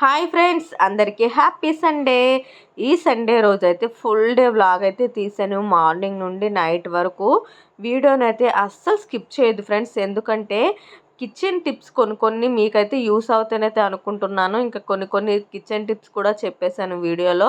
Hi friends అందరికీ happy Sunday. ఈ Sunday రోజు అయితే ఫుల్ డే వ్లాగ్ అయితే తీసాను. మార్నింగ్ నుండి నైట్ వరకు వీడియోనైతే అస్సలు స్కిప్ చేయదు ఫ్రెండ్స్. ఎందుకంటే కిచెన్ టిప్స్ కొన్ని కొన్ని మీకైతే యూస్ అవుతానైతే అనుకుంటున్నాను. ఇంకా కొన్ని కొన్ని కిచెన్ టిప్స్ కూడా చెప్పేశాను వీడియోలో.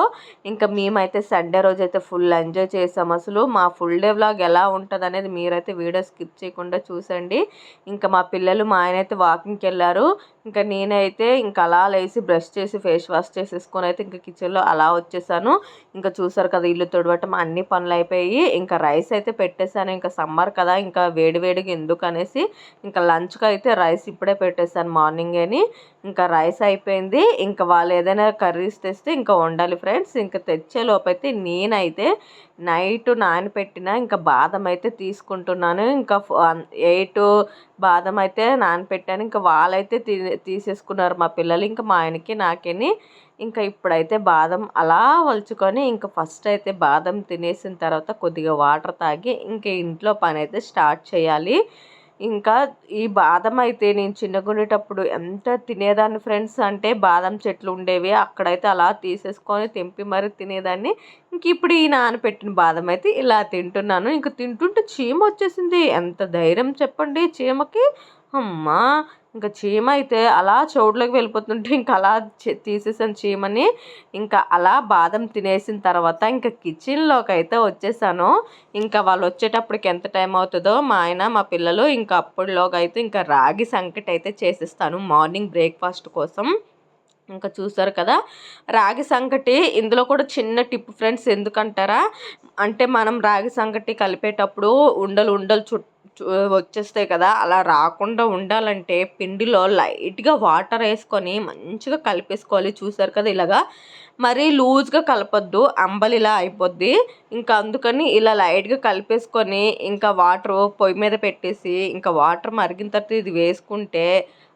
ఇంకా మేమైతే సండే రోజు అయితే ఫుల్ ఎంజాయ్ చేసాం అసలు. మా ఫుల్ డే వ్లాగ్ ఎలా ఉంటుంది అనేది మీరైతే వీడియో స్కిప్ చేయకుండా చూసండి. ఇంకా మా పిల్లలు మా ఆయన అయితే వాకింగ్కి వెళ్ళారు. ఇంకా నేనైతే ఇంకా అలా లేసి బ్రష్ చేసి ఫేస్ వాష్ చేసేసుకొని అయితే ఇంకా కిచెన్లో అలా వచ్చేసాను. ఇంకా చూసారు కదా ఇల్లు తొడవటం అన్ని పనులు అయిపోయి. ఇంకా రైస్ అయితే పెట్టేశాను. ఇంకా సమ్మర్ కదా ఇంకా వేడివేడిగా ఎందుకు అనేసి ఇంకా లంచ్కి అయితే రైస్ ఇప్పుడే పెట్టేశాను మార్నింగ్ అని. ఇంకా రైస్ అయిపోయింది. ఇంకా వాళ్ళు ఏదైనా కర్రీస్ తెస్తే ఇంకా వండాలి ఫ్రెండ్స్. ఇంకా తెచ్చే లోపైతే నేనైతే నైట్ నానపెట్టిన ఇంకా బాదం అయితే తీసుకుంటున్నాను. ఇంకా ఎయిట్ బాదం అయితే నానపెట్టాను. ఇంకా వాళ్ళైతే తీసేసుకున్నారు మా పిల్లలు. ఇంకా మా ఆయనకి నాకేని. ఇంకా ఇప్పుడైతే బాదం అలా వలుచుకొని ఇంకా ఫస్ట్ అయితే బాదం తినేసిన తర్వాత కొద్దిగా వాటర్ తాగి ఇంకా ఇంట్లో పని అయితే స్టార్ట్ చేయాలి. ఇంకా ఈ బాదం అయితే నేను చిన్నగుండేటప్పుడు ఎంత తినేదాన్ని ఫ్రెండ్స్ అంటే బాదం చెట్లు ఉండేవి. అక్కడైతే అలా తీసేసుకొని తెంపి మరి తినేదాన్ని. ఇంక ఇప్పుడు ఈ నానపెట్టిన బాదం అయితే ఇలా తింటున్నాను. ఇంక తింటుంటే చీమ వచ్చేసింది. ఎంత ధైర్యం చెప్పండి చీమకి. అమ్మా ఇంకా చీమ అయితే అలా చోట్లోకి వెళ్ళిపోతుంటే ఇంకా అలా తీసేసాను చీమని. ఇంకా అలా బాదం తినేసిన తర్వాత ఇంకా కిచెన్లోకి అయితే వచ్చేసాను. ఇంకా వాళ్ళు వచ్చేటప్పటికి ఎంత టైం అవుతుందో మా ఆయన మా పిల్లలు ఇంకా అప్పటిలోకి అయితే ఇంకా రాగి సంకటి అయితే చేసేస్తాను మార్నింగ్ బ్రేక్ఫాస్ట్ కోసం. ఇంకా చూసారు కదా? రాగి సంకటి ఇందులో కూడా చిన్న టిప్ ఫ్రెండ్స్ ఎందుకంటారా? అంటే మనం రాగి సంకటి కలిపేటప్పుడు ఉండలు ఉండలు చుట్టూ వచ్చేస్తాయి కదా? అలా రాకుండా ఉండాలంటే పిండిలో లైట్గా వాటర్ వేసుకొని మంచిగా కలిపేసుకోవాలి. చూసారు కదా ఇలాగా? మరీ లూజ్గా కలపొద్దు అంబలిలా అయిపోద్ది. ఇంకా అందుకని ఇలా లైట్గా కలిపేసుకొని ఇంకా వాటర్ పొయ్యి మీద పెట్టేసి ఇంకా వాటర్ మరిగిన తర్వాత ఇది వేసుకుంటే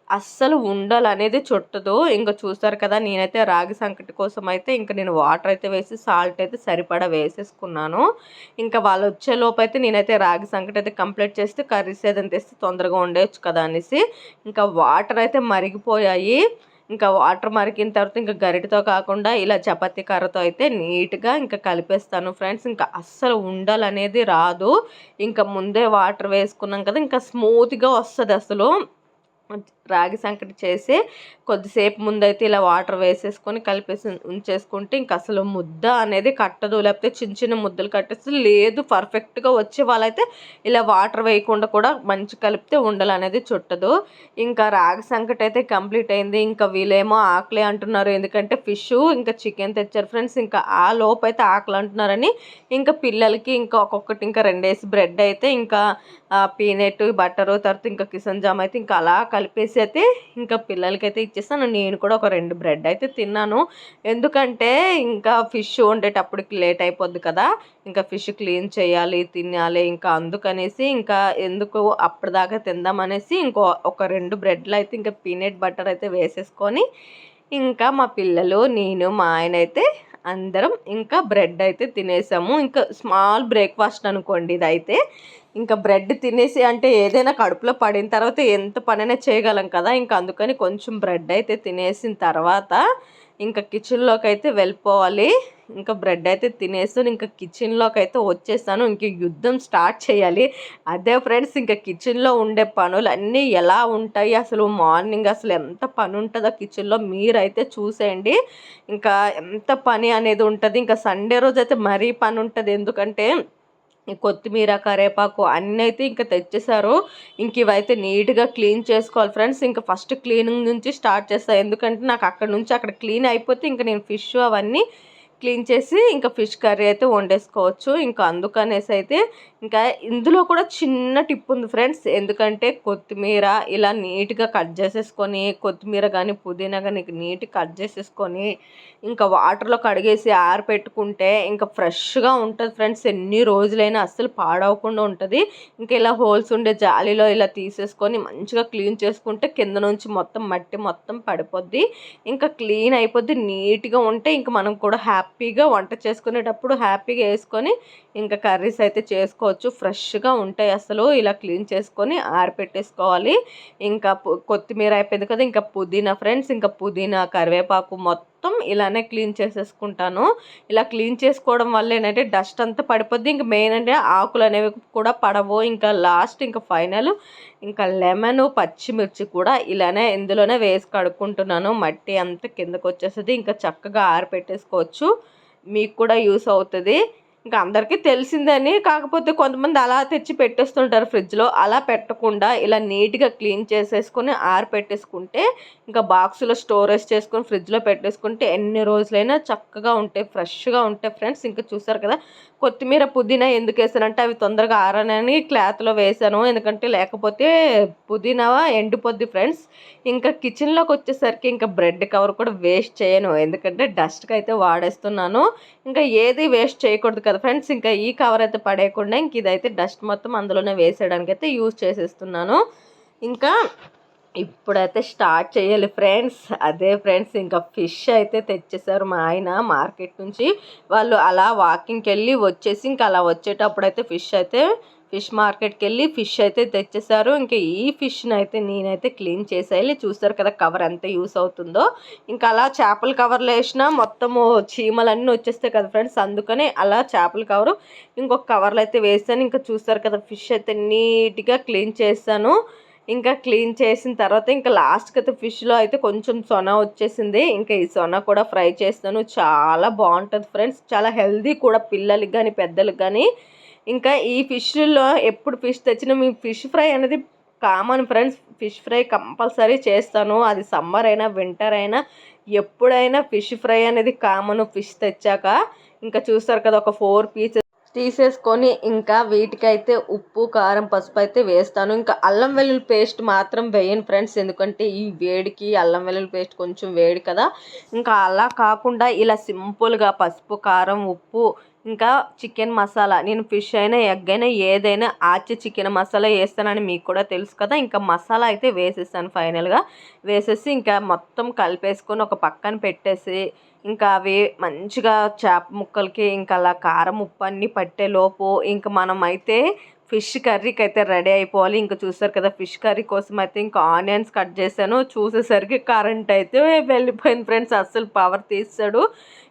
అస్సలు ఉండలు అనేది చుట్టదు. ఇంకా చూస్తారు కదా నేనైతే రాగి సంకటి కోసం అయితే ఇంకా నేను వాటర్ అయితే వేసి సాల్ట్ అయితే సరిపడా వేసేసుకున్నాను. ఇంకా వాళ్ళు వచ్చే అయితే నేనైతే రాగి సంకటి అయితే కంప్లీట్ చేస్తే కర్రీస్ ఏదైనా తెస్తే తొందరగా ఉండేచ్చు కదా అనేసి ఇంకా వాటర్ అయితే మరిగిపోయాయి. ఇంకా వాటర్ మరిగిన తర్వాత ఇంకా గరిటతో కాకుండా ఇలా చపాతీ కర్రతో అయితే నీట్గా ఇంకా కలిపేస్తాను ఫ్రెండ్స్. ఇంకా అస్సలు ఉండాలనేది రాదు. ఇంకా ముందే వాటర్ వేసుకున్నాం కదా ఇంకా స్మూత్గా వస్తుంది అసలు. రాగి సంకటి చేసి కొద్దిసేపు ముందైతే ఇలా వాటర్ వేసేసుకొని కలిపేసి ఉంచేసుకుంటే ఇంక అసలు ముద్ద అనేది కట్టదు. లేకపోతే చిన్న చిన్న ముద్దలు కట్టేస్తే లేదు. పర్ఫెక్ట్గా వచ్చే వాళ్ళైతే ఇలా వాటర్ వేయకుండా కూడా మంచి కలిపితే ఉండలు అనేది చుట్టదు. ఇంకా రాగి సంకటి అయితే కంప్లీట్ అయింది. ఇంకా వీళ్ళేమో ఆకలే అంటున్నారు. ఎందుకంటే ఫిష్ ఇంకా చికెన్ తెచ్చారు ఫ్రెండ్స్. ఇంకా ఆ లోపు అయితే ఆకలి అంటున్నారని ఇంకా పిల్లలకి ఇంకా ఒక్కొక్కటి ఇంకా రెండేసి బ్రెడ్ అయితే ఇంకా పీనట్ బట్టరు తర్వాత ఇంకా కిసన్ జామ్ అయితే ఇంకా అలా కలిపేసి అయితే ఇంకా పిల్లలకైతే ఇచ్చేస్తాను. నేను కూడా ఒక రెండు బ్రెడ్ అయితే తిన్నాను. ఎందుకంటే ఇంకా ఫిష్ వండేటప్పటికి లేట్ అయిపోద్ది కదా. ఇంకా ఫిష్ క్లీన్ చేయాలి తినాలి ఇంకా అందుకనేసి ఇంకా ఎందుకు అప్పటిదాకా తిందామనేసి ఇంకో ఒక రెండు బ్రెడ్లు అయితే ఇంకా పీనట్ బటర్ అయితే వేసేసుకొని ఇంకా మా పిల్లలు నేను మా ఆయన అయితే అందరం ఇంకా బ్రెడ్ అయితే తినేసాము. ఇంకా స్మాల్ బ్రేక్ఫాస్ట్ అనుకోండి ఇదైతే. ఇంకా బ్రెడ్ తినేసి అంటే ఏదైనా కడుపులో పడిన తర్వాత ఎంత పనైనా చేయగలం కదా. ఇంకా అందుకని కొంచెం బ్రెడ్ అయితే తినేసిన తర్వాత ఇంకా కిచెన్లోకి అయితే వెళ్ళిపోవాలి. ఇంకా బ్రెడ్ అయితే తినేస్తాను ఇంకా కిచెన్లోకి అయితే వచ్చేస్తాను. ఇంక యుద్ధం స్టార్ట్ చేయాలి. అదే ఫ్రెండ్స్ ఇంకా కిచెన్లో ఉండే పనులు అన్నీ ఎలా ఉంటాయి? అసలు మార్నింగ్ అసలు ఎంత పని ఉంటుందో కిచెన్లో మీరైతే చూసేయండి. ఇంకా ఎంత పని అనేది ఉంటుంది? ఇంకా సండే రోజు అయితే మరీ పని ఉంటుంది. ఎందుకంటే కొత్తిమీర కరేపాకు అన్నీ అయితే ఇంకా తెచ్చేసారు ఇంక ఇవైతే నీట్గా క్లీన్ చేసుకోవాలి ఫ్రెండ్స్. ఇంకా ఫస్ట్ క్లీనింగ్ నుంచి స్టార్ట్ చేస్తాను ఎందుకంటే నాకు అక్కడ నుంచి అక్కడ క్లీన్ అయిపోతే ఇంకా నేను ఫిష్ అవన్నీ క్లీన్ చేసి ఇంకా ఫిష్ కర్రీ అయితే వండేసుకోవచ్చు. ఇంకా అందుకనేసి అయితే ఇంకా ఇందులో కూడా చిన్న టిప్ ఉంది ఫ్రెండ్స్. ఎందుకంటే కొత్తిమీర ఇలా నీట్గా కట్ చేసేసుకొని కొత్తిమీర కానీ పుదీనా కానీ నీట్గా కట్ చేసేసుకొని ఇంకా వాటర్లో కడిగేసి ఆరపెట్టుకుంటే ఇంకా ఫ్రెష్గా ఉంటుంది ఫ్రెండ్స్. ఎన్ని రోజులైనా అస్సలు పాడవకుండా ఉంటుంది. ఇంకా ఇలా హోల్స్ ఉండే జాలీలో ఇలా తీసేసుకొని మంచిగా క్లీన్ చేసుకుంటే కింద నుంచి మొత్తం మట్టి మొత్తం పడిపోద్ది. ఇంకా క్లీన్ అయిపోద్ది నీట్గా ఉంటే ఇంకా మనం కూడా హ్యాపీ హ్యాపీగా వంట చేసుకునేటప్పుడు హ్యాపీగా వేసుకొని ఇంకా కర్రీస్ అయితే చేసుకోవచ్చు. ఫ్రెష్గా ఉంటాయి అసలు. ఇలా క్లీన్ చేసుకొని ఆరిపెట్టేసుకోవాలి. ఇంకా కొత్తిమీర అయిపోయింది కదా ఇంకా పుదీనా ఫ్రెండ్స్ ఇంకా పుదీనా కరివేపాకు మొత్తం మొత్తం ఇలానే క్లీన్ చేసేసుకుంటాను. ఇలా క్లీన్ చేసుకోవడం వల్ల ఏంటంటే డస్ట్ అంతా పడిపోద్ది. ఇంకా మెయిన్ అంటే ఆకులు అనేవి కూడా పడవు. ఇంకా లాస్ట్ ఇంకా ఫైనల్ ఇంకా లెమన్ పచ్చిమిర్చి కూడా ఇలానే ఇందులోనే వేసి కడుక్కుంటున్నాను. మట్టి అంతా కిందకు వచ్చేస్తుంది. ఇంకా చక్కగా ఆరిపెట్టేసుకోవచ్చు మీకు కూడా యూస్ అవుతుంది. ఇంకా అందరికీ తెలిసిందని కాకపోతే కొంతమంది అలా తెచ్చి పెట్టేస్తుంటారు ఫ్రిడ్జ్లో అలా పెట్టకుండా ఇలా నీట్గా క్లీన్ చేసేసుకొని ఆరిపెట్టేసుకుంటే ఇంకా బాక్స్లో స్టోరేజ్ చేసుకొని ఫ్రిడ్జ్లో పెట్టేసుకుంటే ఎన్ని రోజులైనా చక్కగా ఉంటాయి ఫ్రెష్గా ఉంటాయి ఫ్రెండ్స్ ఇంకా చూసారు కదా కొత్తిమీర పుదీనా ఎందుకు వేసానంటే అవి తొందరగా ఆరనని క్లాత్లో వేసాను. ఎందుకంటే లేకపోతే పుదీనా ఎండిపోద్ది ఫ్రెండ్స్. ఇంకా కిచెన్లోకి వచ్చేసరికి ఇంకా బ్రెడ్ కవర్ కూడా వేస్ట్ చేయను. ఎందుకంటే డస్ట్కి అయితే వాడేస్తున్నాను. ఇంకా ఏది వేస్ట్ చేయకూడదు కదా ఫ్రెండ్స్. ఇంకా ఈ కవర్ అయితే పడేయకుండా ఇంక ఇదైతే డస్ట్ మొత్తం అందులోనే వేసేయడానికి అయితే యూజ్ చేసేస్తున్నాను. ఇంకా ఇప్పుడైతే స్టార్ట్ చేయాలి ఫ్రెండ్స్. అదే ఫ్రెండ్స్ ఇంకా ఫిష్ అయితే తెచ్చేసారు మా ఆయన మార్కెట్ నుంచి. వాళ్ళు అలా వాకింగ్కి వెళ్ళి వచ్చేసి ఇంకా అలా వచ్చేటప్పుడు అయితే ఫిష్ అయితే ఫిష్ మార్కెట్కి వెళ్ళి ఫిష్ అయితే తెచ్చేసారు. ఇంకా ఈ ఫిష్ని అయితే నేనైతే క్లీన్ చేసేయాలి. చూస్తారు కదా కవర్ ఎంత యూస్ అవుతుందో. ఇంకా అలా చేపల కవర్లు వేసినా మొత్తము చీమలన్నీ వచ్చేస్తాయి కదా ఫ్రెండ్స్. అందుకని అలా చేపల కవరు ఇంకొక కవర్లు అయితే వేసాను. ఇంకా చూస్తారు కదా ఫిష్ అయితే నీట్గా క్లీన్ చేస్తాను ఇంకా క్లీన్ చేసిన తర్వాత ఇంకా లాస్ట్కి అయితే ఫిష్లో అయితే కొంచెం సొన వచ్చేసింది. ఇంకా ఈ సొన కూడా ఫ్రై చేస్తాను చాలా బాగుంటుంది ఫ్రెండ్స్. చాలా హెల్దీ కూడా పిల్లలకి కానీ పెద్దలకు కానీ ఇంకా ఈ ఫిష్లో ఎప్పుడు ఫిష్ తెచ్చినా మీ ఫిష్ ఫ్రై అనేది common friends. Fish fry compulsory చేస్తాను. అది సమ్మర్ అయినా వింటర్ అయినా ఎప్పుడైనా ఫిష్ ఫ్రై అనేది కామన్ ఫిష్ తెచ్చాక. ఇంకా చూస్తారు కదా ఒక ఫోర్ పీసెస్ తీసేసుకొని ఇంకా వీటికైతే ఉప్పు కారం పసుపు అయితే వేస్తాను. ఇంకా అల్లం వెల్లుల్లి పేస్ట్ మాత్రం వేయను ఫ్రెండ్స్ ఎందుకంటే ఈ వేడికి అల్లం వెల్లుల్లి పేస్ట్ కొంచెం వేడి కదా. ఇంకా అలా కాకుండా ఇలా సింపుల్గా పసుపు కారం ఉప్పు ఇంకా చికెన్ మసాలా. నేను ఫిష్ అయినా ఎగ్ అయినా ఏదైనా ఆచి చికెన్ మసాలా వేస్తానని మీకు కూడా తెలుసు కదా. ఇంకా మసాలా అయితే వేసేస్తాను ఫైనల్గా. వేసేసి ఇంకా మొత్తం కలిపేసుకొని ఒక పక్కన పెట్టేసి ఇంకా అవి మంచిగా చేప ముక్కలకి ఇంకా అలా కారం ఉప్పు అన్నీ పట్టేలోపు ఇంకా మనమైతే ఫిష్ కర్రీకి అయితే రెడీ అయిపోవాలి. ఇంకా చూసారు కదా ఫిష్ కర్రీ కోసం అయితే ఇంకా ఆనియన్స్ కట్ చేశాను. చూసేసరికి కరెంట్ అయితే వెళ్ళిపోయింది ఫ్రెండ్స్. అస్సలు పవర్ తీస్తాడు.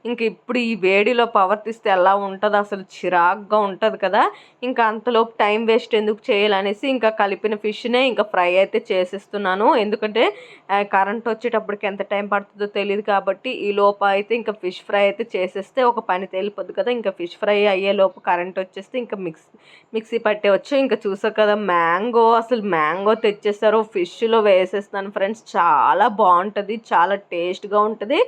ఇంక ఇప్పుడు ఈ వేడిలో పవర్ తీస్తే ఎలా ఉంటుంది? అసలు చిరాగ్గా ఉంటుంది కదా. ఇంకా అంతలోపు టైం వేస్ట్ ఎందుకు చేయాలనేసి ఇంకా కలిపిన ఫిష్నే ఇంకా ఫ్రై అయితే చేసేస్తున్నాను. ఎందుకంటే కరెంట్ వచ్చేటప్పటికి ఎంత టైం పడుతుందో తెలియదు కాబట్టి ఈ లోపు అయితే ఇంకా ఫిష్ ఫ్రై అయితే చేసేస్తే ఒక పని తేలిపోద్ది కదా. ఇంకా ఫిష్ ఫ్రై అయ్యే లోపు కరెంట్ వచ్చేస్తే ఇంకా మిక్స్ మిక్సీ పట్టే వచ్చి ఇంకా చూసావు కదా మ్యాంగో అసలు మ్యాంగో తెచ్చేస్తారు ఫిష్లో వేసేస్తాను ఫ్రెండ్స్. చాలా బాగుంటుంది చాలా టేస్ట్గా ఉంటుంది.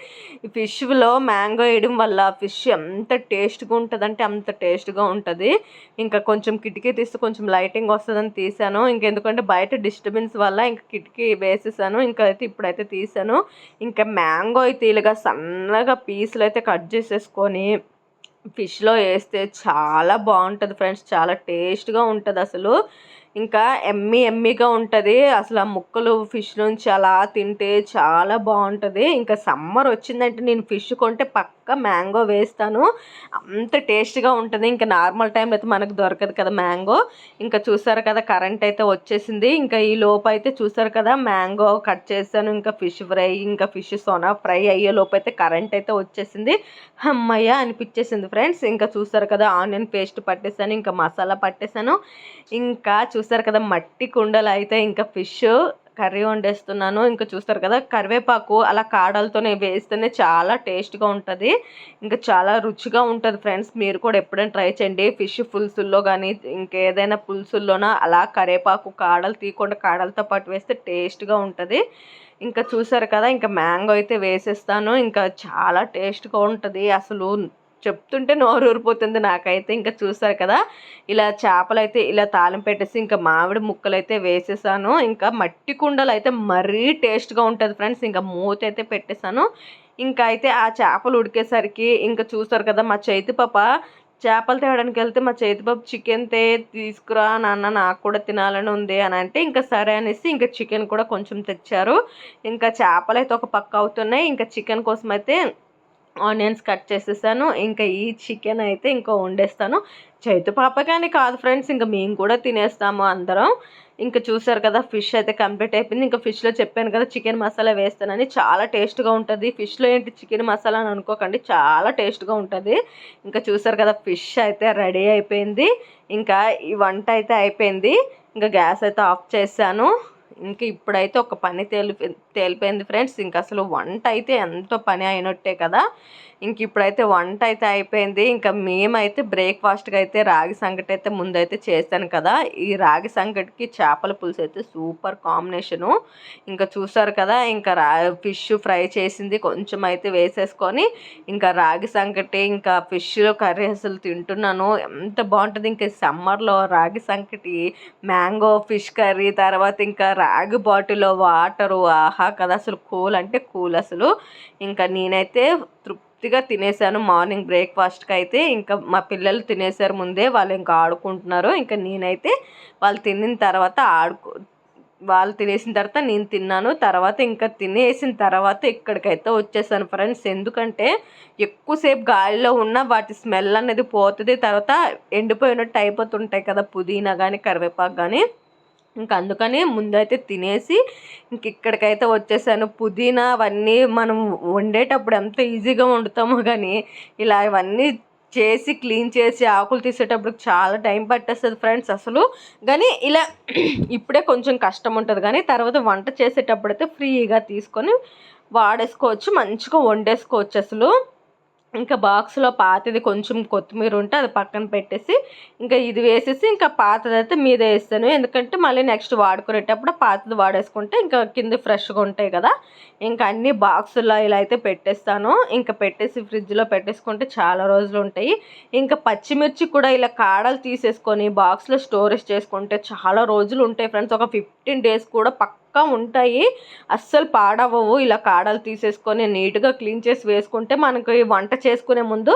ఈ ఫిష్లో మ్యాంగో వేయడం వల్ల ఫిష్ ఎంత టేస్ట్గా ఉంటుంది అంటే అంత టేస్ట్గా ఉంటుంది. ఇంకా కొంచెం కిటికీ తీస్తే కొంచెం లైటింగ్ వస్తుందని తీసాను ఇంకెందుకంటే బయట డిస్టర్బెన్స్ వల్ల ఇంకా కిటికీ వేసేసాను. ఇంకా అయితే ఇప్పుడైతే తీసాను ఇంకా మ్యాంగో అయితే ఇలాగా సన్నగా పీసులు అయితే కట్ చేసేసుకొని ఫిష్లో వేస్తే చాలా బాగుంటుంది ఫ్రెండ్స్. చాలా టేస్ట్గా ఉంటుంది అసలు ఇంకా ఎమ్మి ఎమ్మిగా ఉంటుంది. అసలు ఆ ముక్కలు ఫిష్ నుంచి అలా తింటే చాలా బాగుంటుంది. ఇంకా సమ్మర్ వచ్చిందంటే నేను ఫిష్ కొంటే పక్క మ్యాంగో వేస్తాను. అంత టేస్ట్గా ఉంటుంది. ఇంకా నార్మల్ టైంలో అయితే మనకు దొరకదు కదా మ్యాంగో. ఇంకా చూసారు కదా కరెంట్ అయితే వచ్చేసింది. ఇంకా ఈ లోపు అయితే చూసారు కదా మ్యాంగో కట్ చేశాను. ఇంకా ఫిష్ ఫ్రై ఇంకా ఫిష్ సోనా ఫ్రై అయ్యే లోపు అయితే కరెంట్ అయితే వచ్చేసింది. అమ్మయ్య అనిపించేసింది ఫ్రెండ్స్. ఇంకా చూసారు కదా ఆనియన్ పేస్ట్ పట్టేశాను. ఇంకా మసాలా పట్టేశాను. ఇంకా చూ చూస్తారు కదా మట్టి కుండలు అయితే ఇంకా ఫిష్ కర్రీ వండేస్తున్నాను. ఇంకా చూస్తారు కదా కరివేపాకు అలా కాడలతోనే వేస్తేనే చాలా టేస్ట్గా ఉంటుంది. ఇంకా చాలా రుచిగా ఉంటుంది ఫ్రెండ్స్. మీరు కూడా ఎప్పుడైనా ట్రై చేయండి. ఫిష్ పులుసుల్లో కానీ ఇంకేదైనా పులుసుల్లోనా అలా కరివేపాకు కాడలు తీయకుండా కాడలతో పాటు వేస్తే టేస్ట్గా ఉంటుంది. ఇంకా చూసారు కదా ఇంకా మ్యాంగో అయితే వేసేస్తాను. ఇంకా చాలా టేస్ట్గా ఉంటుంది. అసలు చెప్తుంటే నోరు ఊరిపోతుంది నాకైతే. ఇంకా చూసారు కదా ఇలా చేపలు అయితే ఇలా తాళం పెట్టేసి ఇంకా మామిడి ముక్కలు అయితే వేసేసాను. ఇంకా మట్టి కుండలు అయితే మరీ టేస్ట్గా ఉంటుంది ఫ్రెండ్స్. ఇంకా మూత అయితే పెట్టేశాను ఇంకా అయితే ఆ చేపలు ఉడికేసరికి ఇంకా చూసారు కదా మా చేతి పాప చేపలు తేవడానికి వెళ్తే మా చేతిబాబు చికెన్ తే తీసుకురా నాన్న నాకు కూడా తినాలని ఉంది అని అంటే ఇంకా సరే అనేసి ఇంకా చికెన్ కూడా కొంచెం తెచ్చారు. ఇంకా చేపలు అయితే ఒక పక్క అవుతున్నాయి. ఇంకా చికెన్ కోసం అయితే ఆనియన్స్ కట్ చేసేసాను. ఇంకా ఈ చికెన్ అయితే ఇంకా వండేస్తాను. చైతు పాపకాని కాదు ఫ్రెండ్స్ ఇంకా మేము కూడా తినేస్తాము అందరం. ఇంకా చూసారు కదా ఫిష్ అయితే కంప్లీట్ అయిపోయింది. ఇంకా ఫిష్లో చెప్పాను కదా చికెన్ మసాలా వేస్తానని. చాలా టేస్ట్గా ఉంటుంది. ఫిష్లో ఏంటి చికెన్ మసాలా అని అనుకోకండి. చాలా టేస్ట్గా ఉంటుంది. ఇంకా చూసారు కదా ఫిష్ అయితే రెడీ అయిపోయింది. ఇంకా ఈ వంట అయితే అయిపోయింది. ఇంకా గ్యాస్ అయితే ఆఫ్ చేశాను. ఇంకా ఇప్పుడైతే ఒక పని తేలిపి తేలిపోయింది ఫ్రెండ్స్. ఇంకా అసలు వంట అయితే ఎంతో పని అయినట్టే కదా. ఇంక ఇప్పుడైతే వంట అయితే అయిపోయింది. ఇంకా మేమైతే బ్రేక్ఫాస్ట్గా అయితే రాగి సంగటి అయితే ముందైతే చేశాను కదా. ఈ రాగి సంగటికి చేపల పులుసు అయితే సూపర్ కాంబినేషను. ఇంకా చూసారు కదా ఇంకా రా ఫిష్ ఫ్రై చేసింది కొంచెం అయితే వేసేసుకొని ఇంకా రాగి సంగటి ఇంకా ఫిష్ కర్రీ అసలు తింటున్నాను. ఎంత బాగుంటుంది. ఇంకా సమ్మర్లో రాగి సంగటి మ్యాంగో ఫిష్ కర్రీ తర్వాత ఇంకా రాగి బాటిల్లో వాటరు ఆహా కదా అసలు కూల్ అంటే కూల్ అసలు ఇంకా నేనైతే తృప్తిగా తినేసాను. మార్నింగ్ బ్రేక్ఫాస్ట్కి అయితే ఇంకా మా పిల్లలు తినేసారు ముందే. వాళ్ళు ఇంకా ఆడుకుంటున్నారు. ఇంకా నేనైతే వాళ్ళు తినిన తర్వాత ఆడుకో వాళ్ళు తినేసిన తర్వాత నేను తిన్నాను. తర్వాత ఇంకా తినేసిన తర్వాత ఇక్కడికైతే వచ్చేసాను ఫ్రెండ్స్. ఎందుకంటే ఎక్కువసేపు గాలిలో ఉన్న వాటి స్మెల్ అనేది పోతుంది. తర్వాత ఎండిపోయినట్టు అయిపోతుంటాయి కదా పుదీనా కానీ కరివేపాకు కానీ ఇంకా అందుకని ముందైతే తినేసి ఇంక ఇక్కడికైతే వచ్చేసాను. పుదీనా అవన్నీ మనం వండేటప్పుడు ఎంత ఈజీగా వండుతామో కానీ ఇలా ఇవన్నీ చేసి క్లీన్ చేసి ఆకులు తీసేటప్పుడు చాలా టైం పట్టేస్తుంది ఫ్రెండ్స్ అసలు. కానీ ఇలా ఇప్పుడే కొంచెం కష్టం ఉంటుంది. కానీ తర్వాత వంట చేసేటప్పుడు అయితే ఫ్రీగా తీసుకొని వాడేసుకోవచ్చు మంచిగా వండేసుకోవచ్చు అసలు. ఇంకా బాక్స్లో పాతది కొంచెం కొత్తిమీర ఉంటే అది పక్కన పెట్టేసి ఇంకా ఇది వేసేసి ఇంకా పాతది అయితే మీద వేస్తాను. ఎందుకంటే మళ్ళీ నెక్స్ట్ వాడుకునేటప్పుడు పాతది వాడేసుకుంటే ఇంకా కింద ఫ్రెష్గా ఉంటాయి కదా. ఇంకా అన్ని బాక్సుల్లో ఇలా అయితే పెట్టేస్తాను. ఇంకా పెట్టేసి ఫ్రిడ్జ్లో పెట్టేసుకుంటే చాలా రోజులు ఉంటాయి. ఇంకా పచ్చిమిర్చి కూడా ఇలా కాడలు తీసేసుకొని బాక్స్లో స్టోరేజ్ చేసుకుంటే చాలా రోజులు ఉంటాయి ఫ్రెండ్స్. ఒక ఫిఫ్టీన్ డేస్ కూడా పక్క పక్కా ఉంటాయి అస్సలు పాడవవు ఇలా కాడలు తీసేసుకొని నీట్గా క్లీన్ చేసి వేసుకుంటే మనకి వంట చేసుకునే ముందు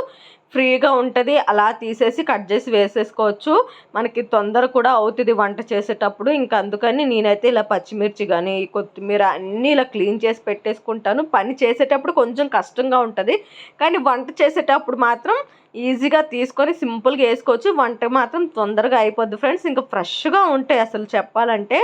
ఫ్రీగా ఉంటుంది. అలా తీసేసి కట్ చేసి వేసేసుకోవచ్చు. మనకి తొందర కూడా అవుతుంది వంట చేసేటప్పుడు. ఇంకా అందుకని నేనైతే ఇలా పచ్చిమిర్చి కానీ కొత్తిమీర అన్నీ ఇలా క్లీన్ చేసి పెట్టేసుకుంటాను. పని చేసేటప్పుడు కొంచెం కష్టంగా ఉంటుంది. కానీ వంట చేసేటప్పుడు మాత్రం ఈజీగా తీసుకొని సింపుల్గా వేసుకోవచ్చు. వంట మాత్రం తొందరగా అయిపోద్ది ఫ్రెండ్స్. ఇంకా ఫ్రెష్గా ఉంటాయి అసలు చెప్పాలంటే.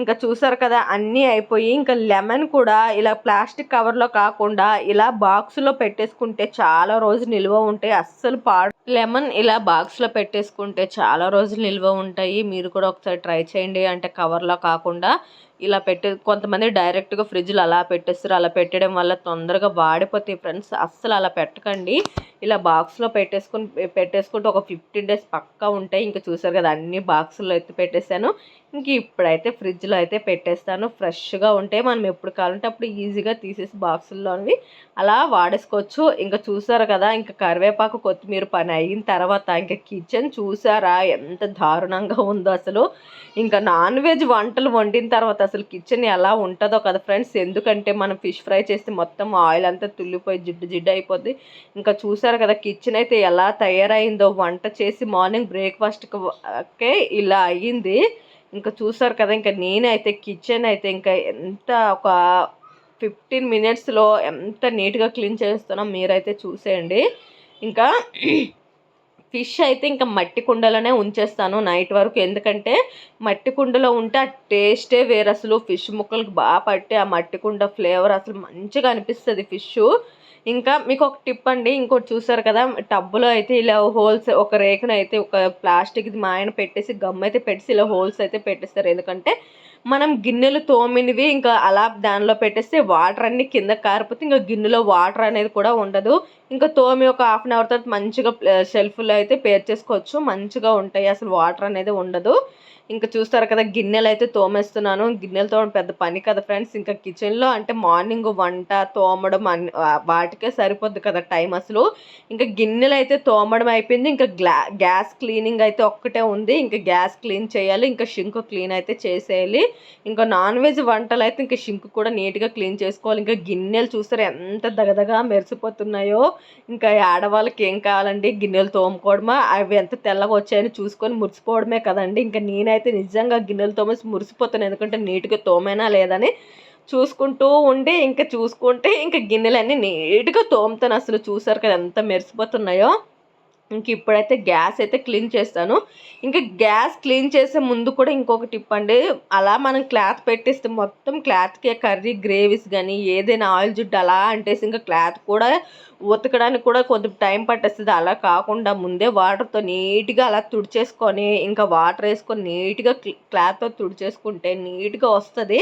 ఇంకా చూసారు కదా అన్నీ అయిపోయి ఇంకా లెమన్ కూడా ఇలా ప్లాస్టిక్ కవర్లో కాకుండా ఇలా బాక్స్లో పెట్టేసుకుంటే చాలా రోజులు నిల్వ ఉంటాయి. అస్సలు పాడు. లెమన్ ఇలా బాక్స్లో పెట్టేసుకుంటే చాలా రోజులు నిల్వ ఉంటాయి. మీరు కూడా ఒకసారి ట్రై చేయండి. అంటే కవర్లో కాకుండా ఇలా పెట్టే కొంతమంది డైరెక్ట్గా ఫ్రిడ్జ్లో అలా పెట్టేస్తారు. అలా పెట్టడం వల్ల తొందరగా వాడిపోతాయి ఫ్రెండ్స్. అస్సలు అలా పెట్టకండి. ఇలా బాక్స్లో పెట్టేసుకుని పెట్టేసుకుంటే ఒక ఫిఫ్టీన్ డేస్ పక్కా ఉంటాయి. ఇంకా చూసారు కదా అన్ని బాక్సుల్లో ఎత్తి పెట్టేశాను. ఇంక ఇప్పుడైతే ఫ్రిడ్జ్లో అయితే పెట్టేస్తాను. ఫ్రెష్గా ఉంటే మనం ఎప్పుడు కావాలంటే అప్పుడు ఈజీగా తీసేసి బాక్సుల్లోనివి అలా వాడేసుకోవచ్చు. ఇంకా చూసారు కదా ఇంకా కరివేపాకు కొత్తిమీర పని అయిన తర్వాత ఇంకా కిచెన్ చూసారా ఎంత దారుణంగా ఉందో అసలు. ఇంకా నాన్ వెజ్ వంటలు వండిన తర్వాత అసలు కిచెన్ ఎలా ఉంటుందో కదా ఫ్రెండ్స్. ఎందుకంటే మనం ఫిష్ ఫ్రై చేస్తే మొత్తం ఆయిల్ అంతా తుల్లిపోయి జిడ్డు జిడ్డు అయిపోద్ది. ఇంకా చూసారు కదా కిచెన్ అయితే ఎలా తయారైందో వంట చేసి మార్నింగ్ బ్రేక్ఫాస్ట్కి ఇలా అయ్యింది. ఇంకా చూసారు కదా ఇంకా నేనైతే కిచెన్ అయితే ఇంకా ఎంత ఒక ఫిఫ్టీన్ మినిట్స్లో ఎంత నీట్గా క్లీన్ చేస్తానో మీరైతే చూసేయండి. ఇంకా ఫిష్ అయితే ఇంకా మట్టి కుండలోనే ఉంచేస్తాను నైట్ వరకు. ఎందుకంటే మట్టి కుండలో ఉంటే ఆ టేస్టే వేరు అసలు. ఫిష్ ముక్కలకు బాగా పట్టి ఆ మట్టి కుండ ఫ్లేవర్ అసలు మంచిగా అనిపిస్తుంది ఫిష్ ఇంకా మీకు ఒక టిప్ అండి ఇంకోటి చూసారు కదా టబ్బులో అయితే ఇలా హోల్స్ ఒక రేకును అయితే ఒక ప్లాస్టిక్ది మా ఆయన పెట్టేసి గమ్ అయితే పెట్టేసి ఇలా హోల్స్ అయితే పెట్టేస్తారు. ఎందుకంటే మనం గిన్నెలు తోమినవి ఇంకా అలా దానిలో పెట్టేస్తే వాటర్ అన్ని కింద కారిపోతే ఇంకా గిన్నెలో వాటర్ అనేది కూడా ఉండదు. ఇంకా తోమి ఒక హాఫ్ అన్ అవర్ తర్వాత మంచిగా షెల్ఫ్లో అయితే పేర్ చేసుకోవచ్చు మంచిగా ఉంటాయి అసలు వాటర్ అనేది ఉండదు. ఇంకా చూస్తారు కదా గిన్నెలు అయితే తోమేస్తున్నాను. గిన్నెలు తోమడం పెద్ద పని కదా ఫ్రెండ్స్. ఇంకా కిచెన్లో అంటే మార్నింగ్ వంట తోమడం అన్ని వాటికే సరిపోద్ది కదా టైం అసలు. ఇంకా గిన్నెలు అయితే తోమడం అయిపోయింది. ఇంకా గ్లా గ్యాస్ క్లీనింగ్ అయితే ఒక్కటే ఉంది. ఇంకా గ్యాస్ క్లీన్ చేయాలి. ఇంకా షింక్ క్లీన్ అయితే చేసేయాలి. ఇంకా నాన్ వెజ్ వంటలు అయితే ఇంకా షింక్ కూడా నీట్గా క్లీన్ చేసుకోవాలి. ఇంకా గిన్నెలు చూస్తారు ఎంత దగదగా మెరిసిపోతున్నాయో. ఇంకా ఆడవాళ్ళకి ఏం కావాలండి? గిన్నెలు తోముకోవడమా? అవి ఎంత తెల్లగా వచ్చాయని చూసుకొని మురిసిపోవడమే కదండి. ఇంకా నేనైతే అయితే నిజంగా గిన్నెలు తోమేసి మురిసిపోతాను. ఎందుకంటే నీట్గా తోమేనా లేదని చూసుకుంటూ ఉండి ఇంకా చూసుకుంటే ఇంకా గిన్నెలన్నీ నీట్గా తోముతాను. అసలు చూసారు కదా ఎంత మెరిసిపోతున్నాయో. ఇంక ఇప్పుడైతే గ్యాస్ అయితే క్లీన్ చేస్తాను. ఇంకా గ్యాస్ క్లీన్ చేసే ముందు కూడా ఇంకొక టిప్ అండి. అలా మనం క్లాత్ పెట్టేస్తే మొత్తం క్లాత్కే కర్రీ గ్రేవీస్ కానీ ఏదైనా ఆయిల్ జుట్టు అలా అంటేసి ఇంకా క్లాత్ కూడా ఉతకడానికి కూడా కొంచెం టైం పట్టేస్తుంది. అలా కాకుండా ముందే వాటర్తో నీట్గా అలా తుడిచేసుకొని ఇంకా వాటర్ వేసుకొని నీట్గా క్లాత్తో తుడిచేసుకుంటే నీట్గా వస్తుంది.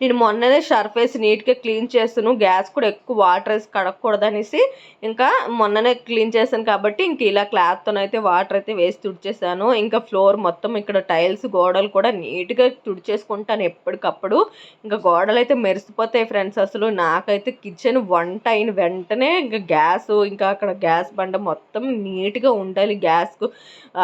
నేను మొన్ననే సర్ఫ్ వేసి నీట్గా క్లీన్ చేస్తాను. గ్యాస్ కూడా ఎక్కువ వాటర్ వేసి కడగకూడదనేసి ఇంకా మొన్ననే క్లీన్ చేశాను కాబట్టి ఇంక ఇలా క్లాత్తోనైతే వాటర్ అయితే వేసి తుడిచేసాను. ఇంకా ఫ్లోర్ మొత్తం ఇక్కడ టైల్స్ గోడలు కూడా నీట్గా తుడిచేసుకుంటాను ఎప్పటికప్పుడు. ఇంకా గోడలు అయితే మెరిసిపోతాయి ఫ్రెండ్స్ అసలు. నాకైతే కిచెన్ వంట అయిన వెంటనే ఇంకా గ్యాస్ ఇంకా అక్కడ గ్యాస్ బండ మొత్తం నీట్గా ఉండాలి గ్యాస్కు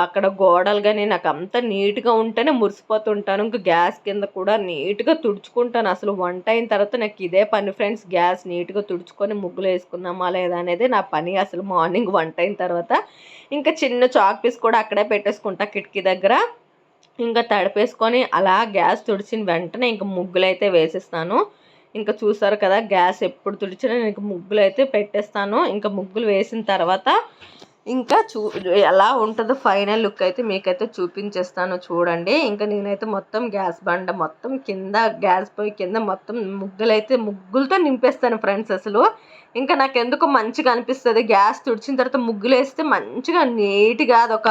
అక్కడ గోడలు కానీ నాకు అంతా నీట్గా ఉంటేనే మురిసిపోతుంటాను. ఇంకా గ్యాస్ కింద కూడా నీట్గా తుడుచుకుంటాను. అసలు వంట అయిన తర్వాత నాకు ఇదే పని ఫ్రెండ్స్ గ్యాస్ నీట్గా తుడుచుకొని ముగ్గులు వేసుకున్నామా లేదా అనేది నా పని అసలు మార్నింగ్ వంట అయిన తర్వాత. ఇంకా చిన్న చాక్ పీస్ కూడా అక్కడే పెట్టేసుకుంటా కిటికీ దగ్గర. ఇంకా తడిపేసుకొని అలా గ్యాస్ తుడిచిన వెంటనే ఇంకా ముగ్గులు అయితే వేసేస్తాను. ఇంకా చూసారు కదా గ్యాస్ ఎప్పుడు తుడిచినా నేను ఇంకా ముగ్గులు అయితే పెట్టేస్తాను. ఇంకా ముగ్గులు వేసిన తర్వాత ఇంకా చూ ఎలా ఉంటుందో ఫైనల్ లుక్ అయితే మీకైతే చూపించేస్తాను చూడండి. ఇంకా నేనైతే మొత్తం గ్యాస్ బండ మొత్తం కింద గ్యాస్ పొయ్యి కింద మొత్తం ముగ్గులు అయితే ముగ్గులతో నింపేస్తాను ఫ్రెండ్స్ అసలు. ఇంకా నాకు ఎందుకు మంచిగా అనిపిస్తుంది. గ్యాస్ తుడిచిన తర్వాత ముగ్గులు వేస్తే మంచిగా నీట్గా అదొక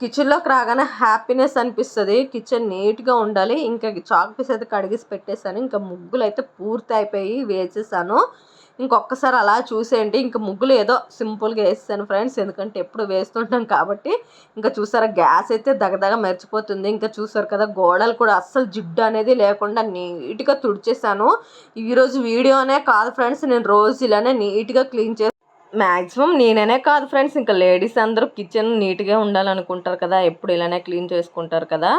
కిచెన్లోకి రాగానే హ్యాపీనెస్ అనిపిస్తుంది. కిచెన్ నీట్గా ఉండాలి. ఇంకా చాక్ పీస్ అయితే కడిగేసి పెట్టేశాను. ఇంకా ముగ్గులు అయితే పూర్తి అయిపోయి వేసేసాను. ఇంకొకసారి అలా చూసేయండి. ఇంకా ముగ్గులు ఏదో సింపుల్గా వేస్తాను ఫ్రెండ్స్. ఎందుకంటే ఎప్పుడు వేస్తుంటాం కాబట్టి. ఇంకా చూసారా గ్యాస్ అయితే దగదగ మెరిచిపోతుంది. ఇంకా చూసారు కదా గోడలు కూడా అస్సలు జిడ్డు అనేది లేకుండా నీట్గా తుడిచేసాను. ఈరోజు వీడియోనే కాదు ఫ్రెండ్స్. నేను రోజు ఇలానే నీట్గా క్లీన్ చేసి మ్యాక్సిమం నేననే కాదు ఫ్రెండ్స్. ఇంకా లేడీస్ అందరూ కిచెన్ నీట్గా ఉండాలనుకుంటారు కదా ఎప్పుడు ఇలానే క్లీన్ చేసుకుంటారు కదా.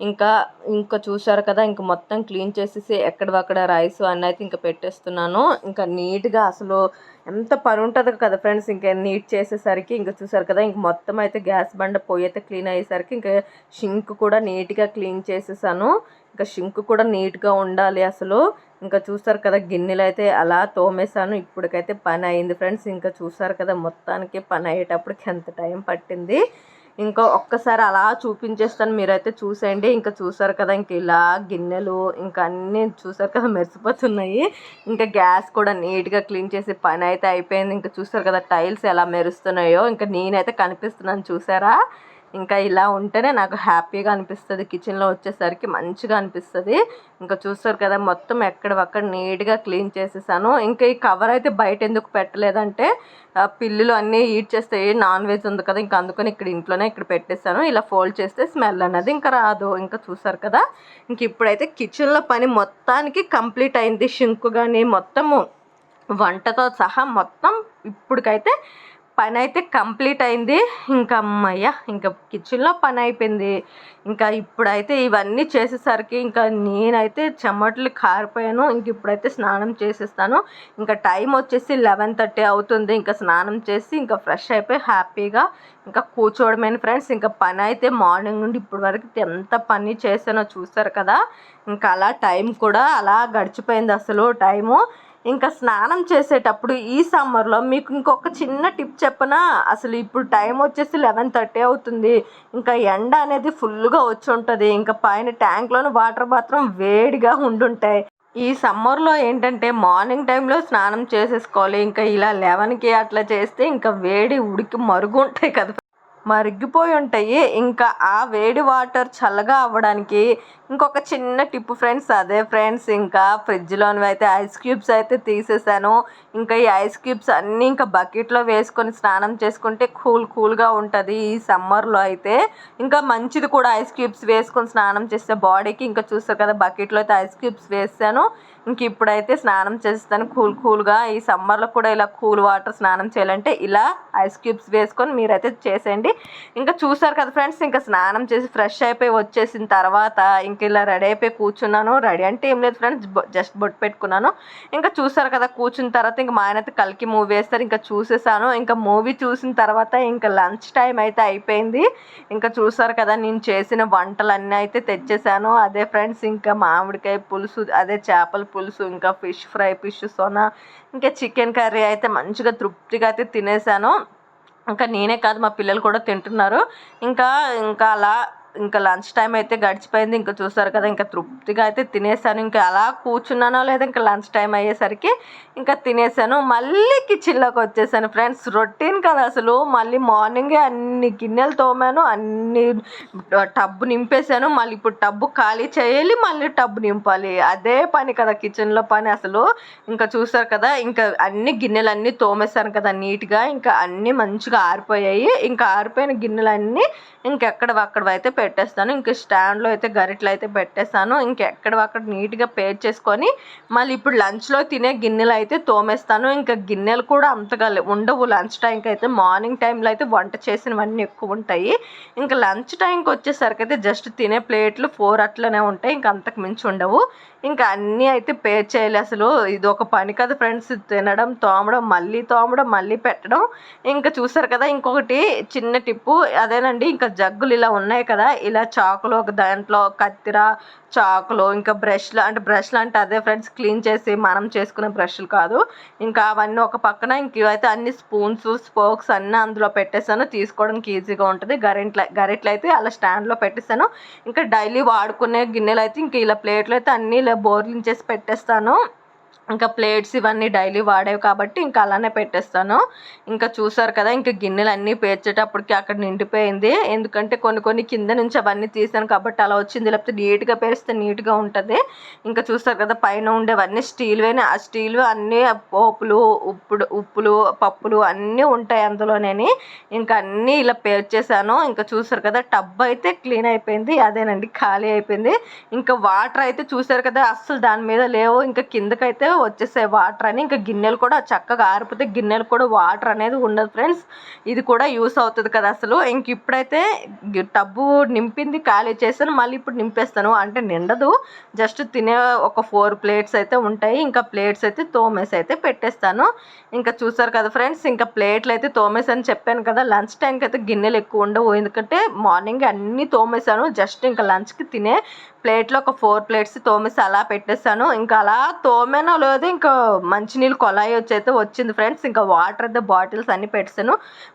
ఇంకా ఇంకా చూసారు కదా ఇంకా మొత్తం క్లీన్ చేసేసి ఎక్కడవక్కడ రైస్ అన్నీ అయితే ఇంకా పెట్టేస్తున్నాను. ఇంకా నీట్గా అసలు ఎంత పని ఉంటుంది కదా ఫ్రెండ్స్ ఇంకా నీట్ చేసేసరికి ఇంకా చూసారు కదా ఇంక మొత్తం అయితే గ్యాస్ బండ పొయ్యి అయితే క్లీన్ అయ్యేసరికి ఇంకా షింక్ కూడా నీట్గా క్లీన్ చేసేసాను. ఇంకా షింక్ కూడా నీట్గా ఉండాలి అసలు. ఇంకా చూసారు కదా గిన్నెలు అయితే అలా తోమేశాను. ఇప్పటికైతే పని అయింది ఫ్రెండ్స్ ఇంకా చూసారు కదా మొత్తానికి పని అయ్యేటప్పటికి ఎంత టైం పట్టింది. ఇంకా ఒక్కసారి అలా చూపించేస్తాను మీరైతే చూసేయండి. ఇంకా చూసారు కదా ఇంక ఇలా గిన్నెలు ఇంకా అన్నీ చూసారు కదా మెరిసిపోతున్నాయి. ఇంకా గ్యాస్ కూడా నీట్గా క్లీన్ చేసి పని అయితే అయిపోయింది. ఇంకా చూసారు కదా టైల్స్ ఎలా మెరుస్తున్నాయో. ఇంకా నేనైతే కనిపిస్తున్నాను చూసారా? ఇంకా ఇలా ఉంటేనే నాకు హ్యాపీగా అనిపిస్తుంది. కిచెన్లో వచ్చేసరికి మంచిగా అనిపిస్తుంది. ఇంకా చూస్తారు కదా మొత్తం ఎక్కడవక్కడ నీట్గా క్లీన్ చేసేసాను. ఇంకా ఈ కవర్ అయితే బయట ఎందుకు పెట్టలేదంటే పిల్లులు అన్నీ ఈట్ చేస్తే నాన్ వెజ్ ఉంది కదా ఇంకా అందుకని ఇక్కడ ఇంట్లోనే ఇక్కడ పెట్టేశాను. ఇలా ఫోల్డ్ చేస్తే స్మెల్ అనేది ఇంకా రాదు. ఇంకా చూసారు కదా ఇంక ఇప్పుడైతే కిచెన్లో పని మొత్తానికి కంప్లీట్ అయింది. షింక్ కానీ మొత్తము వంటతో సహా మొత్తం ఇప్పటికైతే పని అయితే కంప్లీట్ అయింది. ఇంకా అమ్మయ్య ఇంకా కిచెన్లో పని అయిపోయింది ఇంకా ఇప్పుడైతే ఇవన్నీ చేసేసరికి ఇంకా నేనైతే చెమటలు కారిపోయాను. ఇంక ఇప్పుడైతే స్నానం చేసేస్తాను. ఇంకా టైం వచ్చేసి లెవెన్ థర్టీ అవుతుంది. ఇంకా స్నానం చేసి ఇంకా ఫ్రెష్ అయిపోయి హ్యాపీగా ఇంకా కూర్చోవడమేను ఫ్రెండ్స్. ఇంకా పని అయితే మార్నింగ్ నుండి ఇప్పటి వరకు ఎంత పని చేశానో చూసారు కదా. ఇంకా అలా టైం కూడా అలా గడిచిపోయింది అసలు టైము. ఇంకా స్నానం చేసేటప్పుడు ఈ సమ్మర్లో మీకు ఇంకొక చిన్న టిప్ చెప్పనా? అసలు ఇప్పుడు టైం వచ్చేసి లెవెన్ థర్టీ అవుతుంది. ఇంకా ఎండ అనేది ఫుల్గా వచ్చి ఉంటుంది. ఇంకా పైన ట్యాంక్లోని వాటర్ మాత్రం వేడిగా ఉండుంటాయి. ఈ సమ్మర్లో ఏంటంటే మార్నింగ్ టైంలో స్నానం చేసేసుకోవాలి. ఇంకా ఇలా లెవెన్కి అట్లా చేస్తే ఇంకా వేడి ఉడికి మరుగు ఉంటాయి కదా. మరిగిపోయి ఉంటాయి. ఇంకా ఆ వేడి వాటర్ చల్లగా అవ్వడానికి ఇంకొక చిన్న టిప్ ఫ్రెండ్స్ అదే ఫ్రెండ్స్ ఇంకా ఫ్రిడ్జ్లోనివి అయితే ఐస్ క్యూబ్స్ అయితే తీసేసాను. ఇంకా ఈ ఐస్ క్యూబ్స్ అన్నీ ఇంకా బకెట్లో వేసుకొని స్నానం చేసుకుంటే కూల్ కూల్గా ఉంటుంది ఈ సమ్మర్లో అయితే. ఇంకా మంచిది కూడా ఐస్ క్యూబ్స్ వేసుకొని స్నానం చేస్తే బాడీకి. ఇంకా చూస్తారు కదా బకెట్లో అయితే ఐస్ క్యూబ్స్ వేసాను. ఇంక ఇప్పుడైతే స్నానం చేస్తాను కూల్ కూల్గా. ఈ సమ్మర్లో కూడా ఇలా కూల్ వాటర్ స్నానం చేయాలంటే ఇలా ఐస్ క్యూబ్స్ వేసుకొని మీరైతే చేసేయండి. ఇంకా చూసారు కదా ఫ్రెండ్స్ ఇంకా స్నానం చేసి ఫ్రెష్ అయిపోయి వచ్చేసిన తర్వాత ఇంక ఇలా రెడీ అయిపోయి కూర్చున్నాను. రెడీ అంటే ఏం లేదు ఫ్రెండ్స్ జస్ట్ బొట్టు పెట్టుకున్నాను. ఇంకా చూసారు కదా కూర్చున్న తర్వాత ఇంకా మా ఆయన అయితే కలికి మూవీ వేస్తారు ఇంకా చూసేసాను. ఇంకా మూవీ చూసిన తర్వాత ఇంకా లంచ్ టైం అయితే అయిపోయింది. ఇంకా చూసారు కదా నేను చేసిన వంటలన్నీ అయితే తెచ్చేసాను. అదే ఫ్రెండ్స్ ఇంకా మామిడికాయ పులుసు అదే చేపల పులుసు ఇంకా ఫిష్ ఫ్రై ఫిష్ సోనా ఇంకా చికెన్ కర్రీ అయితే మంచిగా తృప్తిగా అయితే తినేసాను. ఇంకా నేనే కాదు మా పిల్లలు కూడా తింటున్నారు. ఇంకా ఇంకా అలా ఇంకా లంచ్ టైం అయితే గడిచిపోయింది. ఇంకా చూస్తారు కదా ఇంకా తృప్తిగా అయితే తినేసాను. ఇంకా అలా కూర్చున్నానో లేదా ఇంకా లంచ్ టైం అయ్యేసరికి ఇంకా తినేసాను. మళ్ళీ కిచెన్లోకి వచ్చేసాను ఫ్రెండ్స్. రొటీన్ కదా అసలు. మళ్ళీ మార్నింగే అన్ని గిన్నెలు తోమాను అన్ని టబ్బు నింపేశాను. మళ్ళీ ఇప్పుడు టబ్బు ఖాళీ చేయాలి మళ్ళీ టబ్బు నింపాలి. అదే పని కదా కిచెన్లో పని అసలు. ఇంకా చూస్తారు కదా ఇంకా అన్ని గిన్నెలు అన్నీ తోమేశాను కదా నీట్గా. ఇంకా అన్నీ మంచిగా ఆరిపోయాయి. ఇంకా ఆరిపోయిన గిన్నెలన్నీ ఇంకెక్కడ అక్కడ అయితే పెట్టేస్తాను. ఇంకా స్టాండ్లో అయితే గరిటలు అయితే పెట్టేస్తాను ఇంకెక్కడ అక్కడ నీట్గా పేర్ చేసుకొని మళ్ళీ ఇప్పుడు లంచ్లో తినే గిన్నెలు అయితే తోమేస్తాను. ఇంకా గిన్నెలు కూడా అంతగా ఉండవు. లంచ్ టైంకి అయితే మార్నింగ్ టైంలో అయితే వంట చేసినవన్నీ ఎక్కువ ఉంటాయి. ఇంకా లంచ్ టైంకి వచ్చేసరికి అయితే జస్ట్ తినే ప్లేట్లు ఫోర్ అట్లనే ఉంటాయి. ఇంకా అంతకు మించి ఉండవు. ఇంకా అన్నీ అయితే పే చేయాలి అసలు. ఇది ఒక పని కదా ఫ్రెండ్స్. తినడం తోమడం మళ్ళీ తోమడం మళ్ళీ పెట్టడం. ఇంకా చూసారు కదా ఇంకొకటి చిన్న టిప్పు. అదేనండి ఇంకా జగ్గులు ఇలా ఉన్నాయి కదా. ఇలా చాకులు ఒక దాంట్లో కత్తిర చాకులు ఇంకా బ్రష్లు అంటే బ్రష్లు అంటే అదే ఫ్రెండ్స్ క్లీన్ చేసి మనం చేసుకునే బ్రష్లు కాదు. ఇంకా అవన్నీ ఒక పక్కన ఇంక ఇవైతే అన్ని స్పూన్స్ స్పోక్స్ అన్నీ అందులో పెట్టేసాను. తీసుకోవడానికి ఈజీగా ఉంటుంది. గరిట్ల గరిట్లు అయితే అలా స్టాండ్లో పెట్టేసాను. ఇంకా డైలీ వాడుకునే గిన్నెలు అయితే ఇంక ఇలా ప్లేట్లు అయితే అన్నీ ఇలా బోర్లించేసి పెట్టేస్తాను. ఇంకా ప్లేట్స్ ఇవన్నీ డైలీ వాడేవి కాబట్టి ఇంకా అలానే పెట్టేస్తాను. ఇంకా చూసారు కదా ఇంకా గిన్నెలు అన్నీ పేర్చేటప్పటికి అక్కడ నిండిపోయింది. ఎందుకంటే కొన్ని కొన్ని కింద నుంచి అవన్నీ తీసాను కాబట్టి అలా వచ్చింది. లేకపోతే నీట్గా పేరిస్తే నీట్గా ఉంటుంది. ఇంకా చూసారు కదా పైన ఉండేవన్నీ స్టీల్వేనే. ఆ స్టీల్ అన్నీ పోపులు ఉప్పుడు ఉప్పులు పప్పులు అన్నీ ఉంటాయి అందులోనే ఇంకా అన్నీ ఇలా పేర్చేసాను ఇంకా చూసారు కదా టబ్ అయితే క్లీన్ అయిపోయింది. అదేనండి ఖాళీ అయిపోయింది. ఇంకా వాటర్ అయితే చూసారు కదా అస్సలు దాని మీద లేవు. ఇంకా కిందకైతే వచ్చేసాయి వాటర్ అని. ఇంకా గిన్నెలు కూడా చక్కగా ఆరిపోతే గిన్నెలు కూడా వాటర్ అనేది ఉండదు ఫ్రెండ్స్. ఇది కూడా యూస్ అవుతుంది కదా అసలు. ఇంక ఇప్పుడైతే టబ్బు నింపింది ఖాళీ చేస్తాను మళ్ళీ ఇప్పుడు నింపేస్తాను. అంటే నిండదు. జస్ట్ తినే ఒక ఫోర్ ప్లేట్స్ అయితే ఉంటాయి. ఇంకా ప్లేట్స్ అయితే తోమేసి అయితే పెట్టేస్తాను. ఇంకా చూసారు కదా ఫ్రెండ్స్ ఇంకా ప్లేట్లు అయితే తోమేసాను చెప్పాను కదా. లంచ్ టైంకి అయితే గిన్నెలు ఎక్కువ ఉండవు. ఎందుకంటే మార్నింగ్ అన్నీ తోమేసాను జస్ట్ ఇంకా లంచ్కి తినే ప్లేట్లో ఒక ఫోర్ ప్లేట్స్ తోమేసి అలా పెట్టేస్తాను ఇంకా అలా తోమేనో లేదు ఇంకా మంచినీళ్ళు కొలాయి వచ్చి అయితే వచ్చింది ఫ్రెండ్స్. ఇంకా వాటర్ అయితే బాటిల్స్ అన్ని పెట్టాను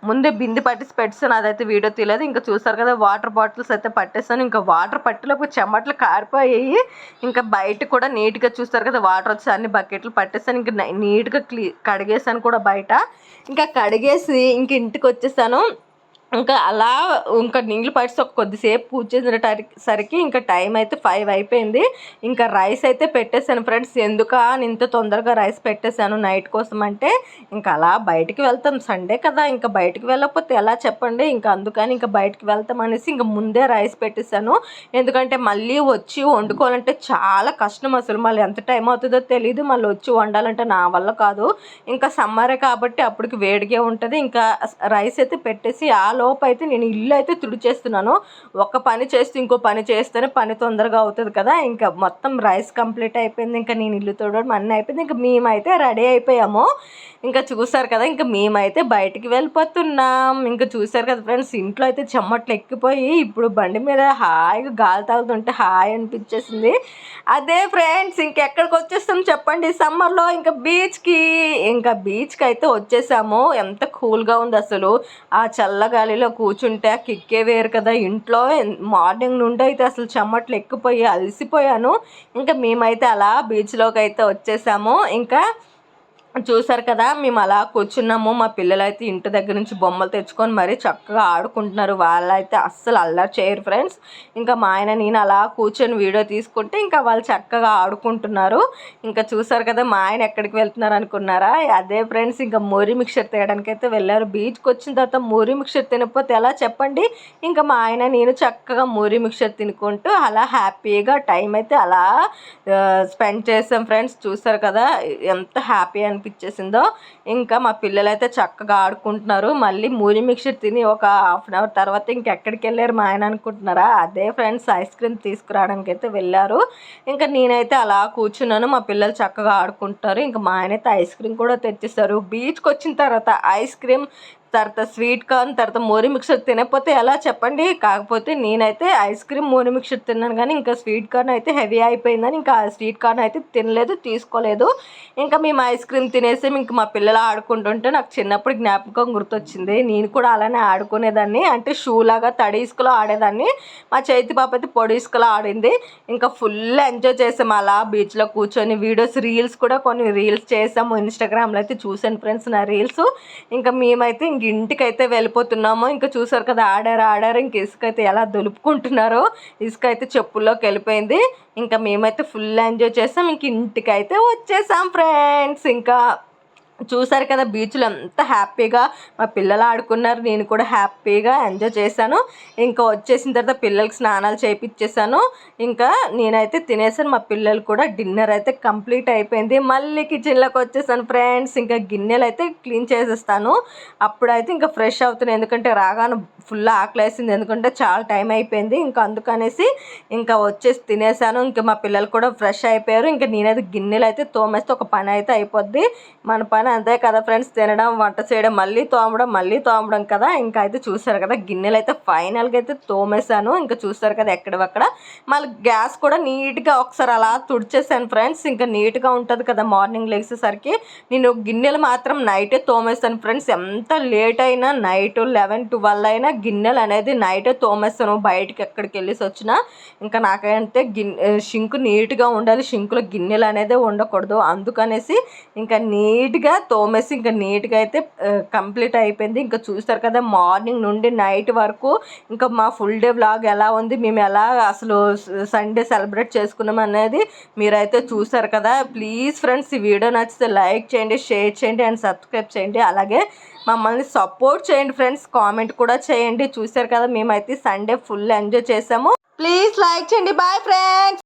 ముందే బింది పట్టేసి పెట్టాను అదైతే వీడియో తీయలేదు. ఇంకా చూసారు కదా వాటర్ బాటిల్స్ అయితే పట్టేసాను ఇంకా వాటర్ పట్టేలోపు చెమట్లు కారిపోయాయి. ఇంకా బయట కూడా నీట్గా చూస్తారు కదా వాటర్ వచ్చి అన్ని బకెట్లు పట్టేసాను ఇంకా నీట్గా క్లీ కడిగేసాను కూడా బయట. ఇంకా కడిగేసి ఇంక ఇంటికి వచ్చేసాను. ఇంకా అలా ఇంకా నీళ్ళు పడిసి ఒక కొద్దిసేపు కూర్చునేసరికి ఇంకా టైం అయితే ఫైవ్ అయిపోయింది. ఇంకా రైస్ అయితే పెట్టేశాను ఫ్రెండ్స్. ఎందుక ఇంత తొందరగా రైస్ పెట్టేశాను నైట్ కోసం అంటే. ఇంకా అలా బయటికి వెళ్తాం. సండే కదా ఇంకా బయటికి వెళ్ళకపోతే ఎలా చెప్పండి? ఇంకా అందుకని ఇంకా బయటికి వెళ్తాం అనేసి ఇంకా ముందే రైస్ పెట్టేశాను. ఎందుకంటే మళ్ళీ వచ్చి వండుకోవాలంటే చాలా కష్టం అసలు. మళ్ళీ ఎంత టైం అవుతుందో తెలియదు మళ్ళీ వచ్చి వండాలంటే నా వల్ల కాదు. ఇంకా సమ్మరే కాబట్టి అప్పటికి వేడిగా ఉంటుంది. ఇంకా రైస్ అయితే పెట్టేసి ఆలో లోపు అయితే నేను ఇల్లు అయితే తుడిచేస్తున్నాను. ఒక పని చేస్తే ఇంకో పని చేస్తేనే పని తొందరగా అవుతుంది కదా. ఇంకా మొత్తం రైస్ కంప్లీట్ అయిపోయింది. ఇంకా నేను ఇల్లు తుడవడం అన్నీ అయిపోయింది. ఇంకా మేమైతే రెడీ అయిపోయాము. ఇంకా చూసారు కదా ఇంకా మేమైతే బయటికి వెళ్ళిపోతున్నాం. ఇంకా చూసారు కదా ఫ్రెండ్స్ ఇంట్లో అయితే చెమ్మట్లు ఎక్కిపోయి ఇప్పుడు బండి మీద హాయిగా గాలి తాగుతుంటే హాయ్ అనిపించేసింది. అదే ఫ్రెండ్స్ ఇంకెక్కడికి వచ్చేస్తాం చెప్పండి. సమ్మర్లో ఇంకా బీచ్కి ఇంకా బీచ్కి అయితే వచ్చేసాము. ఎంత కూల్గా ఉంది అసలు. ఆ చల్లగాలి చల్లగాలిలో కూర్చుంటే ఆ కిక్కే వేరు కదా. ఇంట్లో మార్నింగ్ నుండి అయితే అసలు చెమ్మట్లు ఎక్కిపోయి అలసిపోయాను. ఇంకా మేమైతే అలా బీచ్లోకి అయితే వచ్చేసాము. ఇంకా చూసారు కదా మేము అలా కూర్చున్నాము. మా పిల్లలు అయితే ఇంటి దగ్గర నుంచి బొమ్మలు తెచ్చుకొని మరీ చక్కగా ఆడుకుంటున్నారు. వాళ్ళైతే అస్సలు అల్లరి చేయరు ఫ్రెండ్స్. ఇంకా మా ఆయన నేను అలా కూర్చొని వీడియో తీసుకుంటే ఇంకా వాళ్ళు చక్కగా ఆడుకుంటున్నారు. ఇంకా చూసారు కదా మా ఆయన ఎక్కడికి వెళ్తున్నారు అనుకున్నారా? అదే ఫ్రెండ్స్ ఇంకా మోరీ మిక్చర్ తేయడానికి అయితే వెళ్ళారు. బీచ్కి వచ్చిన తర్వాత మోరీ మిక్చర్ తినకపోతే ఎలా చెప్పండి? ఇంకా మా ఆయన నేను చక్కగా మోరీ మిక్చర్ తినుకుంటూ అలా హ్యాపీగా టైం అయితే అలా స్పెండ్ చేసాం ఫ్రెండ్స్. చూసారు కదా ఎంత హ్యాపీ అని పంపించేసిందో ఇంకా మా పిల్లలైతే చక్కగా ఆడుకుంటున్నారు. మళ్ళీ మూరి మిక్చర్ తిని ఒక హాఫ్ అన్ అవర్ తర్వాత ఇంకెక్కడికి వెళ్ళారు మా ఆయన అనుకుంటున్నారా? అదే ఫ్రెండ్స్ ఐస్ క్రీమ్ తీసుకురావడానికి అయితే వెళ్ళారు. ఇంకా నేనైతే అలా కూర్చున్నాను. మా పిల్లలు చక్కగా ఆడుకుంటారు ఇంకా మా ఆయన అయితే ఐస్ క్రీమ్ కూడా తెచ్చేస్తారు బీచ్కి వచ్చిన తర్వాత ఐస్ క్రీమ్ తర్వాత స్వీట్ కార్న్ తర్వాత మోరి మిక్చర్ తినకపోతే ఎలా చెప్పండి? కాకపోతే నేనైతే ఐస్ క్రీమ్ మోరి మిక్చర్ తిన్నాను కానీ ఇంకా స్వీట్ కార్న్ అయితే హెవీ అయిపోయిందని ఇంకా స్వీట్ కార్న్ అయితే తినలేదు తీసుకోలేదు. ఇంకా మేము ఐస్ క్రీమ్ తినేసి ఇంక మా పిల్లలు ఆడుకుంటుంటే నాకు చిన్నప్పుడు జ్ఞాపకం గుర్తొచ్చింది. నేను కూడా అలానే ఆడుకునేదాన్ని. అంటే షూ లాగా తడి ఇసుకలో ఆడేదాన్ని. మా చేతి పాప అయితే పొడి ఇసుకలో ఆడింది. ఇంకా ఫుల్ ఎంజాయ్ చేసాం. అలా బీచ్లో కూర్చొని వీడియోస్ రీల్స్ కూడా కొన్ని రీల్స్ చేసాము. ఇన్స్టాగ్రామ్లో అయితే చూసాను ఫ్రెండ్స్ నా రీల్స్ ఇంకా మేమైతే ఇంక ఇంటికైతే అయితే వెళ్ళిపోతున్నాము. ఇంకా చూసారు కదా ఆడారు ఆడారు. ఇంక ఇసుక అయితే ఎలా దులుపుకుంటున్నారో ఇసుక అయితే చెప్పుల్లోకి వెళ్ళిపోయింది. ఇంకా మేమైతే ఫుల్ ఎంజాయ్ చేసాం. ఇంక ఇంటికైతే వచ్చేసాం ఫ్రెండ్స్. ఇంకా చూసారు కదా బీచ్లో ఎంత హ్యాపీగా మా పిల్లలు ఆడుకున్నారు. నేను కూడా హ్యాపీగా ఎంజాయ్ చేశాను. ఇంకా వచ్చేసిన తర్వాత పిల్లలకి స్నానాలు చేయించేసాను ఇంకా నేనైతే తినేసాను. మా పిల్లలు కూడా డిన్నర్ అయితే కంప్లీట్ అయిపోయింది. మళ్ళీ కిచెన్లోకి వచ్చేసాను ఫ్రెండ్స్. ఇంకా గిన్నెలు అయితే క్లీన్ చేసేస్తాను. అప్పుడైతే ఇంకా ఫ్రెష్ అవుతున్నాయి ఎందుకంటే రాగాను ఫుల్ ఆకలేసింది. ఎందుకంటే చాలా టైం అయిపోయింది. ఇంకా అందుకనేసి ఇంకా వచ్చేసి తినేసాను. ఇంకా మా పిల్లలు కూడా ఫ్రెష్ అయిపోయారు. ఇంకా నేనైతే గిన్నెలు అయితే తోమేస్తే ఒక పని అయితే అయిపోద్ది. మన పని అంతే కదా ఫ్రెండ్స్ తినడం వంట చేయడం మళ్ళీ తోమడం మళ్ళీ తోమడం కదా. ఇంకా అయితే చూసారు కదా గిన్నెలు అయితే ఫైనల్గా అయితే తోమేశాను. ఇంకా చూస్తారు కదా ఎక్కడవక్కడ. మళ్ళీ గ్యాస్ కూడా నీట్గా ఒకసారి అలా తుడిచేసాను ఫ్రెండ్స్. ఇంకా నీట్గా ఉంటుంది కదా మార్నింగ్ లేచేసరికి నేను గిన్నెలు మాత్రం నైటే తోమేస్తాను ఫ్రెండ్స్. ఎంత లేట్ అయినా నైట్ లెవెన్ ట్వెల్వ్ అయినా గిన్నెలు అనేది నైటే తోమేస్తాను బయటకి ఎక్కడికి వెళ్ళేసి వచ్చినా. ఇంకా నాకంటే గిన్నె షింక్ నీట్గా ఉండాలి. షింకులో గిన్నెలు అనేది ఉండకూడదు. అందుకనేసి ఇంకా నీట్గా తోమేసి ఇంకా నీట్గా అయితే కంప్లీట్ అయిపోయింది. ఇంకా చూస్తారు కదా మార్నింగ్ నుండి నైట్ వరకు ఇంకా మా ఫుల్ డే బ్లాగ్ ఎలా ఉంది మేము ఎలా అసలు సండే సెలబ్రేట్ చేసుకున్నాం అనేది మీరైతే చూసారు కదా. ప్లీజ్ ఫ్రెండ్స్ ఈ వీడియో నచ్చితే లైక్ చేయండి షేర్ చేయండి అండ్ సబ్స్క్రైబ్ చేయండి. అలాగే మమ్మల్ని సపోర్ట్ చేయండి ఫ్రెండ్స్ కామెంట్ కూడా చేయండి. చూసారు కదా మేమైతే సండే ఫుల్ ఎంజాయ్ చేసాము. ప్లీజ్ లైక్ చేయండి. Bye friends.